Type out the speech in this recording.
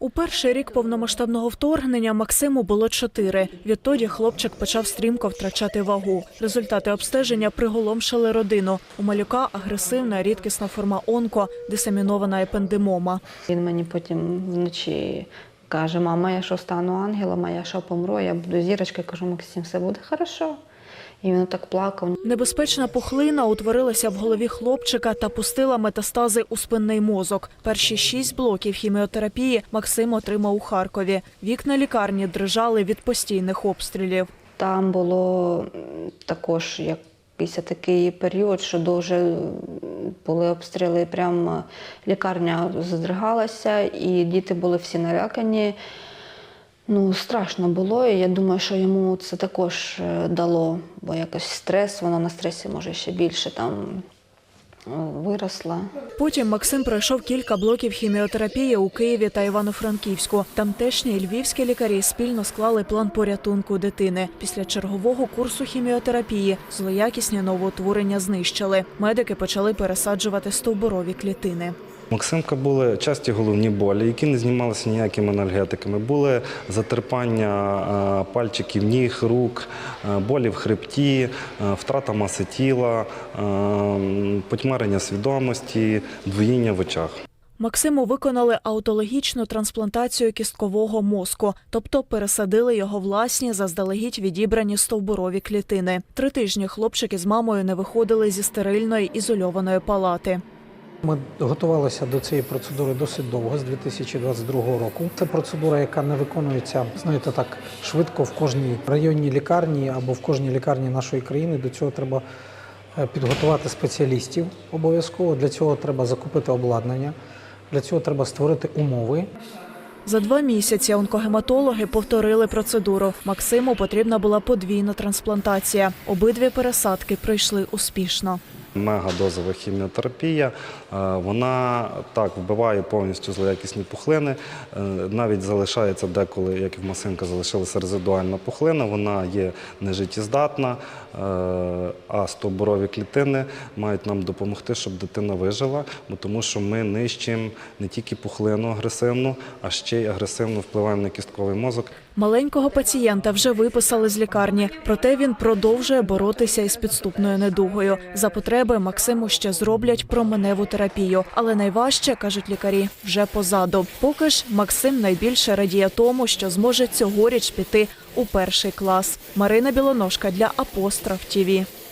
У перший рік повномасштабного вторгнення Максиму було чотири. Відтоді хлопчик почав стрімко втрачати вагу. Результати обстеження приголомшили родину. У малюка агресивна рідкісна форма онко, дисемінована епендимома. Він мені потім вночі каже: мама, я що стану ангелом, а я що помру, я буду зірочкою. Кажу, Максим, все буде хорошо. І він так плакав. Небезпечна пухлина утворилася в голові хлопчика та пустила метастази у спинний мозок. Перші шість блоків хіміотерапії Максим отримав у Харкові. Вікна лікарні дрижали від постійних обстрілів. Там було також як після такий період, що дуже були обстріли, прям е, лікарня здригалася, і діти були всі налякані. Ну, страшно було, і я думаю, що йому це також е, дало, бо якось стрес, воно на стресі може ще більше там е, виросла. Потім Максим пройшов кілька блоків хіміотерапії у Києві та Івано-Франківську. Тамтешні і львівські лікарі спільно склали план порятунку дитини. Після чергового курсу хіміотерапії злоякісні новоутворення знищили. Медики почали пересаджувати стовбурові клітини. Максимка були часті головні болі, які не знімалися ніякими анальгетиками. Були затерпання е, пальчиків ніг, рук, е, болі в хребті, е, втрата маси тіла, потьмарення свідомості, двоїння в очах. Максиму виконали аутологічну трансплантацію кісткового мозку, тобто пересадили його власні заздалегідь відібрані стовбурові клітини. Три тижні хлопчик із мамою не виходили зі стерильної ізольованої палати. Ми готувалися до цієї процедури досить довго, з 2022 року. Це процедура, яка не виконується, знаєте, так швидко в кожній районній лікарні або в кожній лікарні нашої країни. До цього треба е, підготувати спеціалістів обов'язково. Для цього треба закупити обладнання, для цього треба створити умови. За два місяці онкогематологи повторили процедуру. Максиму потрібна була подвійна трансплантація. Обидві пересадки пройшли успішно. Мегадозова хіміотерапія, е, вона так вбиває повністю злоякісні пухлини. Е, Навіть залишається деколи, як і в Масинка, залишилася резидуальна пухлина, вона є нежиттєздатна, е, а стовбурові клітини мають нам допомогти, щоб дитина вижила, бо тому що ми нищимо не тільки пухлину агресивну, а ще й агресивно впливаємо на кістковий мозок. Маленького пацієнта вже виписали з лікарні, проте він продовжує боротися із підступною недугою. За потреби Максиму ще зроблять променеву терапію, але найважче кажуть лікарі вже позаду. Поки ж Максим найбільше радіє тому, що зможе цьогоріч піти у перший клас. Марина Білоножка для Апостроф ТІВІ.